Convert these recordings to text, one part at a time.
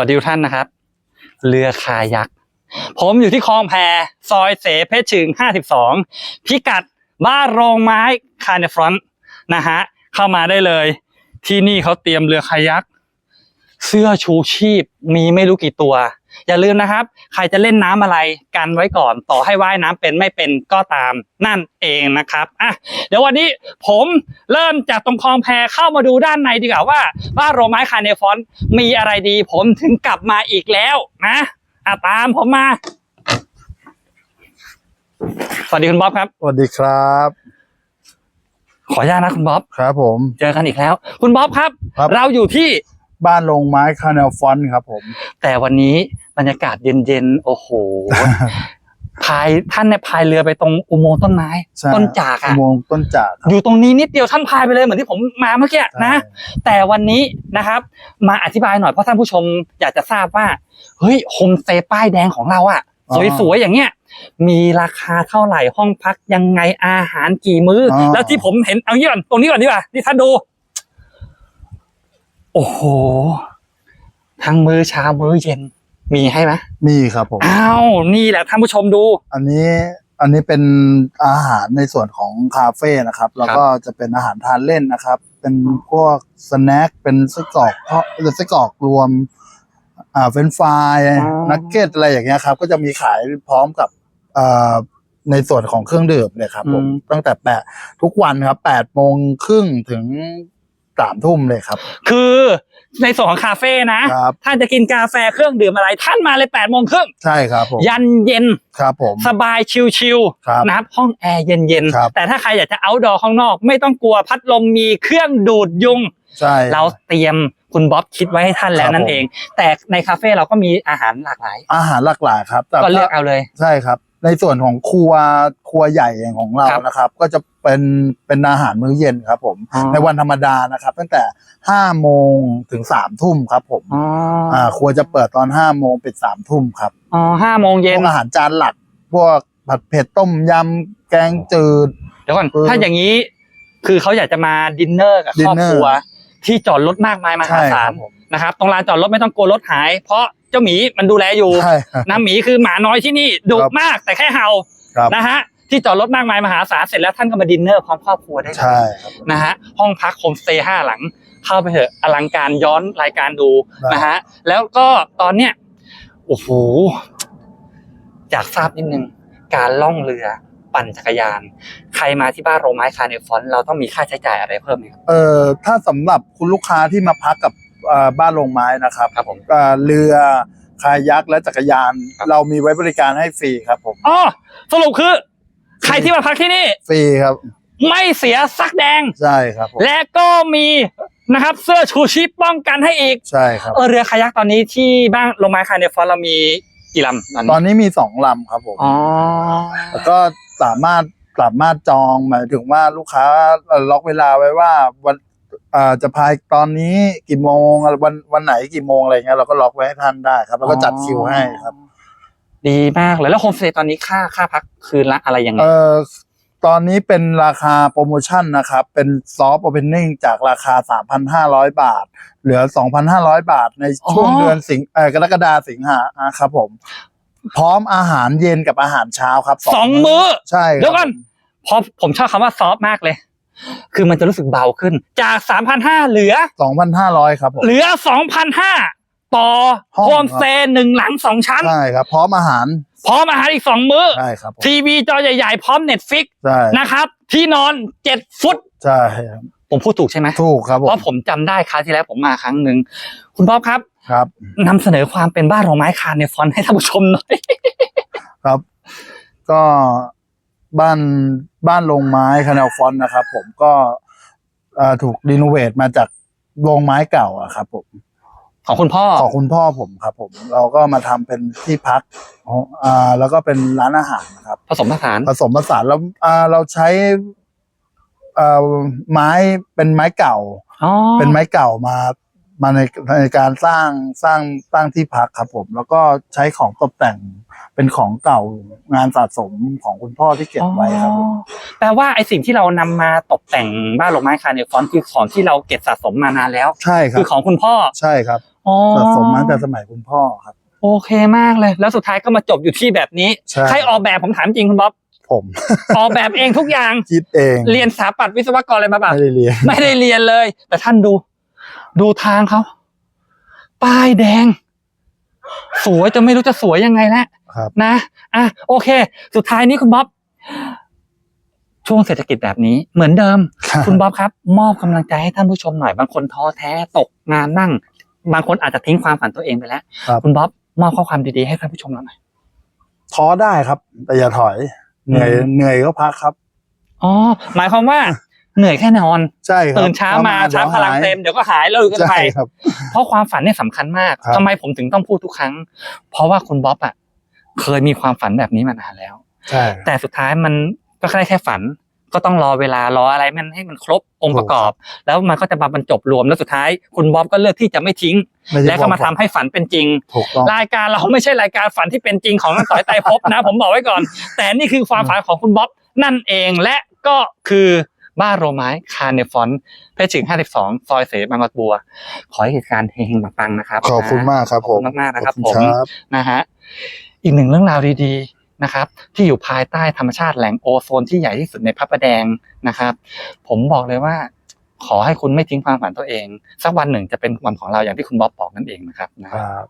วัสดีทุกท่านนะครับ เรือคายักผมอยู่ที่คลองแพซอยเสเพชรชึง 52 พิกัดบ้านโรงไม้คาเนฟรอนต์นะฮะ เข้ามาได้เลย ที่นี่เขาเตรียมเรือคายัก เสื้อชูชีพมีไม่รู้กี่ตัว อย่าลืมนะครับ ใครจะเล่นน้ำอะไรกันไว้ก่อน ต่อให้ว่ายน้ำเป็นไม่เป็นก็ตามนั่นเองนะครับอะเดี๋ยววันนี้ผมเริ่มจากตรงคลองแพเข้ามาดูด้านในดีกว่าว่าบ้านโรงไม้คาเนฟอนต์มีอะไรดี ผมถึงกลับมาอีกแล้วนะอะตามผมมาสวัสดีคุณบ๊อบครับสวัสดีครับ ขออนุญาตนะคุณบ๊อบครับ ผม เจอกันอีกแล้ว คุณบ๊อบครับครับเราอยู่ที่ บ้านลงไม้คาเนลฟอนต์ครับผม แต่วันนี้บรรยากาศเย็นๆ โอ้โห พายท่านเนี่ยพายเรือไปตรงอุโมงค์ต้นไม้ใช่ต้นจากอุอะโมงค์ต้นจากครับอยู่ตรงนี้นิดเดียวท่านพายไปเลยเหมือนที่ผมมาเมื่อกี้นะ แต่วันนี้นะครับ มาอธิบายหน่อยเพราะท่านผู้ชมอยากจะทราบว่า เฮ้ยโฮมสเตย์ป้ายแดงของเราอะสวยๆอย่างเงี้ยมีราคาเท่าไหร่ห้องพักยังไงอาหารกี่มื้ออแล้วที่ผมเห็นเอางี้ก่อนตรงนี้ก่อนดีกว่าที่ท่านดู โอ้โห ทั้งมื้อเช้ามื้อเย็น มีให้ไหมมีครับผม อ้าวนี่แหละท่านผู้ชมดู อันนี้อันนี้เป็นอาหารในส่วนของคาเฟ่นะครับ แล้วก็จะเป็นอาหารทานเล่นนะครับ เป็นพวกสแน็คเป็นไส้กรอกเพราะไส้กรอกรวม อ่าเฟรนช์ฟรายอ๋อนักเก็ตอะไรอย่างเงี้ยครับ ก็จะมีขายพร้อมกับอ่าในส่วนของเครื่องดื่มเลยครับผมตั้งแต่แปดทุกวันครับแปดโมงครึ่งถึง สามทุ่มเลยครับ คือในส่วนของคาเฟ่นะ ครับ ท่านจะกินกาแฟเครื่องดื่มอะไร ท่านมาเลยแปดโมงครึ่งใช่ครับผมยันเย็นครับผม สบายชิลครับๆนะครับห้องแอร์เย็นครับ ๆ แต่ถ้าใครอยากจะเอาดอข้างนอก ไม่ต้องกลัวพัดลมมีเครื่องดูดยุง ใช่ เราเตรียมคุณบ๊อบคิดไว้ให้ท่านแล้วครับนั่นผมเอง แต่ในคาเฟ่เราก็มีอาหารหลากหลาย อาหารหลากหลายครับแต่ก็เลือกถ้าเอาเลย ใช่ครับ ในส่วนของครัวครัวใหญ่ของเราครับ นะครับ ก็จะ เป็นเป็นอาหารมื้อเย็นครับผม อ๋อ ในวันธรรมดานะครับ ตั้งแต่ห้าโมงถึงสามทุ่มครับผมอ๋ออ่าครัวจะเปิดตอนห้าโมงปิดสามทุ่มครับอ๋อห้าโมงพเย็นวกอาหารจานหลัก พวกผัดเผ็ดต้มยำแกงจืด เดี๋ยวก่อนคือถ้าอย่างนี้ คือเขาอยากจะมาดินเนอร์กับครอบ dinner ครัว ที่จอดรถมากมายมหาใช่คศารัลบผม นะครับตรงลานจอดรถไม่ต้องกลัวรถหาย เพราะเจ้าหมีมันดูแลอยู่ใช่ครับ น้ำหมีคือหมาน้อยที่นี่ดุครับ มากแต่แค่เห่าครับ นะฮะ ที่จอดรถมากมายมหาศาลเสร็จแล้วท่านก็มาดินเนอร์พร้อมครอบครัวได้เลยใช่ครับ นะฮะห้องพักโฮมสเตย์ห้าหลัง เข้าไปเถอะอลังการย้อนรายการดูได้ นะฮะแล้วก็ตอนเนี้ยโอ้โหอยากทราบนิดนึง การล่องเรือปั่นจักรยาน ใครมาที่บ้านโรงไม้คาเนฟอนต์เราต้องมีค่าใช้จ่ายอะไรเพิ่มไหมครับ เอ่อถ้าสำหรับคุณลูกค้าที่มาพักกับอ่าบ้านลงไม้นะครับครับผมอ่าเรือคายักและจักรยาน ครับ เรามีไว้บริการให้ฟรีครับผม อ๋อสรุปคือ ใครที่มาพักที่นี่ ฟรีครับ ไม่เสียสักแดง ใช่ครับผมและก็มีนะครับ เสื้อชูชีพป้องกันให้อีก ใช่ครับ เออเรือคายักตอนนี้ที่บ้านโรงไม้คาเนฟอนต์เรามีกี่ลำตอนนี้ตอนนี้มีสองลำครับผมอ๋อแล้วก็สามารถสามารถจองหมายถึงว่าลูกค้าเอ่อล็อกเวลาไว้ว่าวันอ่าจะพายตอนนี้กี่โมงวันวันไหนกี่โมงอะไรเงี้ยเราก็ล็อกไว้ให้ท่านได้ครับ แล้วก็จัดคิวให้ครับ ดีมากเลยแล้วโฮมสเตย์ตอนนี้ค่าค่าพักคืนละอะไรยังไงเอ่อตอนนี้เป็นราคาโปรโมชั่นนะครับ เป็นซอฟต์โอเพนนิ่งจากราคา 3,500 บาท เหลือ 2,500 บาทในช่วงอ๋อเดือนสิงเอ่อกรกฎาสิงหาอะครับผม พร้อมอาหารเย็นกับอาหารเช้าครับสองมื้อใช่ครับเดี๋ยวก่อนเพราะผมชอบคำว่าซอฟต์มากเลย คือมันจะรู้สึกเบาขึ้นจาก 3,500เหลือ 2,500 ครับผมเหลือ 2,500 ต่อห้อง โฮมสเตย์หนึ่งหลังสองชั้น ใช่ครับ พร้อมอาหารพร้อมอาหารอีกสองมื้อ ใช่ครับผมทีวีจอใหญ่ๆ พร้อมเน็ตฟิกใช่นะครับ ที่นอนเจ็ดฟุต ใช่ครับผมพูดถูกใช่ไหมถูกครับผเพมราะผมจำได้คราวที่แล้วผมมาครั้งหนึ่ง คุณพ่อครับครับ นำเสนอความเป็นบ้านโรงไม้คาในฟอนต์ให้ท่านผู้ชมหน่อย ครับ ก็บ้านบ้านโรงไม้คานาฟอนนะครับ ผมก็เอ่อถูกรีโนเวทมาจากโรงไม้เก่าอะครับผม ของคุณพ่อ ของคุณพ่อผมครับ ผม เราก็มาทำเป็นที่พักของอ่าแล้วก็เป็นร้านอาหารนะครับ ผสมผสาน ผสมผสานแล้วอ่าเราใช้เอ่อไม้เป็นไม้เก่า อ๋อเป็นไม้เก่ามามาในในการสร้างสร้างสร้างที่พักครับผม แล้วก็ใช้ของตกแต่งเป็นของเก่างานสะสมของคุณพ่อที่เก็บไว้ครับผม อ๋อแปลว่าไอสิ่งที่เรานำมาตกแต่งบ้านโรงไม้คาในฟอนต์คือของที่เราเก็บสะสมมานานแล้ว ใช่ครัคืบ อของคุณพ่อ ใช่ครับ อ๋อสะสมมาตั้งแต่สมัยคุณพ่อครับ โอเคมากเลย แล้วสุดท้ายก็มาจบอยู่ที่แบบนี้ ใช่ ใครออกแบบผมถามจริงคุณบ๊อบ ผม ออกแบบเองทุกอย่าง คิดเองเรียนสถาปัตย์วิศวกรอะไรมาบ้าง ไม่ได้เรียน ไม่ได้เรียนเลย แต่ท่านดู ดูทางเขาป้ายแดง สวยจะไม่รู้จะสวยยังไงแล้วครับ นะอะโอเค สุดท้ายนี้คุณบ๊อบ ช่วงเศรษฐกิจแบบนี้ เหมือนเดิม คุณบ๊อบครับ มอบกำลังใจให้ท่านผู้ชมหน่อยบางคนท้อแท้ตกงานนั่ง บางคนอาจจะทิ้งความฝันตัวเองไปแล้วครับ คุณบ๊อบมอบข้อความดีๆให้ท่านผู้ชมเราหน่อยท้อได้ครับ แต่อย่าถอย เหนื่อยอืมเหนื่อยก็พักครับ อ๋อหมายความว่า เหนื่อยแค่นอนใช่ครับตื่นเช้ามาประณชาร์จพลังเต็มเดี๋ยวก็หายแล้วกันไป ใช่ครับ เพราะความฝันเนี่ยสำคัญมากครับ ทำไมผมถึงต้องพูดทุกครั้ง เพราะว่าคุณบ๊อบอะเคยมีความฝันแบบนี้มานานแล้ว ใช่แต่สุดท้ายมันก็แค่แค่ฝัน ก็ต้องรอเวลารออะไรมันให้มันครบองค์ประกอบ แล้วมันก็จะมาบรรจบรวมแล้วสุดท้าย คุณบ๊อบก็เลือกที่จะไม่ทิ้งไใช่และก็มาควทำให้ฝันเป็นจริงถูกต้องรายการเราไม่ใช่รายการฝันที่เป็นจริงของนักต่อยไตรภพนะ ผมบอกไว้ก่อน แต่นี่คือความฝันของคุณบ๊อบนั่นเองและก็คือบ้านโรไม้คาเนฟอนเพชรถึง52 ซอยเสบางกอกบัว ขอให้เหตุการณ์เฮงๆปังๆนะครับ ขอบคุณมากครับขผอบมคุณมากๆนะครับขอผมณครับนะฮะอีกหนึ่งเรื่องราวดีๆ นะครับที่อยู่ภายใต้ธรรมชาติแหล่งโอโซนที่ใหญ่ที่สุดในพระประแดงนะครับ ผมบอกเลยว่า ขอให้คุณไม่ทิ้งความฝันตัวเอง สักวันหนึ่งจะเป็นวันของเราอย่างที่คุณบ๊อบบอกนั่นเองนะครับนะคฮะรับ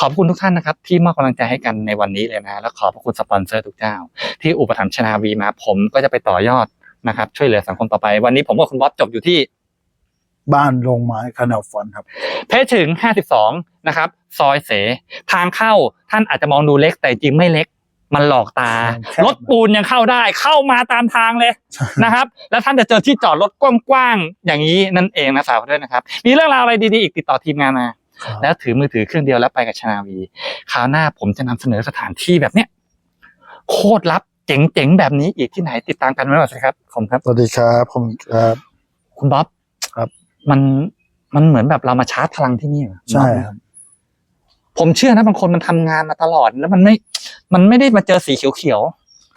ขอบคุณทุกท่านนะครับ ที่มอบกำลังใจให้กันในวันนี้เลยนะแล้วขอบพระคุณสปอนเซอร์ทุกเจ้า ที่อุปถัมภ์ชนาวีมาผมก็จะไปต่อยอดนะครับ ช่วยเหลือสังคมต่อไป วันนี้ผมกับคุณบ๊อบจบอยู่ที่ บ้านโรงไม้คานาฟอนครับ เพชรถึง 52 นะครับ ซอยเส ทางเข้าท่านอาจจะมองดูเล็กแต่จริงไม่เล็ก มันหลอกตาแคบรถปูนยังเข้าได้ เข้ามาตามทางเลยนะครับ แล้วท่านจะเจอที่จอดรถกว้างๆอย่างนี้นั่นเองนะสาวด้วยนะครับ มีเรื่องราวอะไรดีๆอีกติดต่อทีมงานมาครับแล้วถือมือถือเครื่องเดียวแล้วไปกับชนาวีคราวหน้าผมจะนำเสนอสถานที่แบบเนี้ยโคตรลับเจ๋งๆแบบนี้อีกที่ไหนติดตามกันไว้ก่อนสิครับผมครับสวัสดีครับผมครับ คุณบ๊อบครับ มันมันเหมือนแบบเรามาชาร์จพลังที่นี่เหรอใช่ครับ ผมเชื่อนะบางคนมันทำงานมาตลอด แล้วมันไม่ มันไม่ได้มาเจอสีเขียว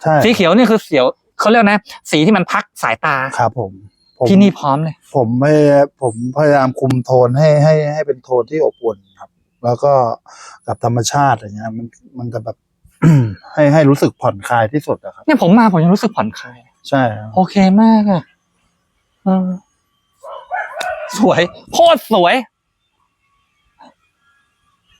ใช่ๆสีเขียวนี่คือเสียวเขาเรียกนะ สีที่มันพักสายตาครับผมผมที่นี่พร้อมเลย ผมไม่ผมพยายามคุมโทนให้ให้ให้เป็นโทนที่อบอุ่นครับ แล้วก็กับธรรมชาติอะไรเงี้ย มันมันจะแบบให้ให้รู้สึกผ่อนคลายที่สุดอะครับเนี่ยผมมาผมยังรู้สึกผ่อนคลาย ใช่ครับโอเคมากอะเออสวยโคตรสวย